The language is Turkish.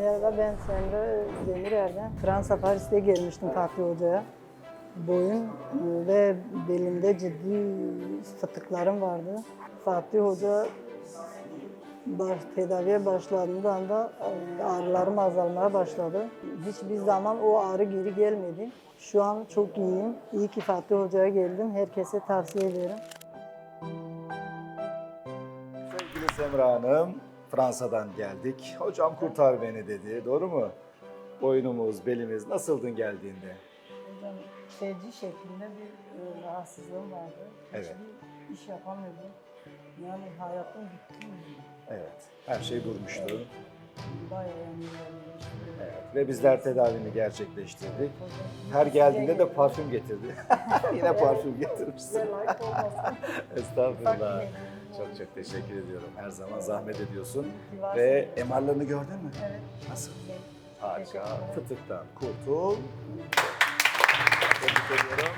Merhaba ben Semra Demirer'den. Fransa Paris'te gelmiştim Fatih Hoca'ya. Boyun e, ve belimde ciddi fıtıklarım vardı. Fatih Hoca baş, tedaviye başladığında anda e, ağrılarım azalmaya başladı. Hiçbir zaman o ağrı geri gelmedi. Şu an çok iyiyim. İyi ki Fatih Hoca'ya geldim. Herkese tavsiye ederim. Sevgili Semra Hanım, Fransa'dan geldik. Hocam kurtar beni dedi. Doğru mu? Boynumuz, belimiz nasıldın geldiğinde? Hocam felci şeklinde bir e, rahatsızlığım vardı. Evet. Hiçbir iş yapamıyordum. Yani hayatım bitti. Evet. Her şey durmuştu. Bayağı yani. Evet. Ve bizler tedavini gerçekleştirdik. Her geldiğinde de parfüm getirdi. Yine parfüm getirmişsin. Estağfurullah. Çok çok teşekkür ediyorum. Her zaman zahmet ediyorsun. Ve MR'larını gördün mü? Evet. Nasıl? Harika. Fıtıktan kurtul. Tebrik ediyorum.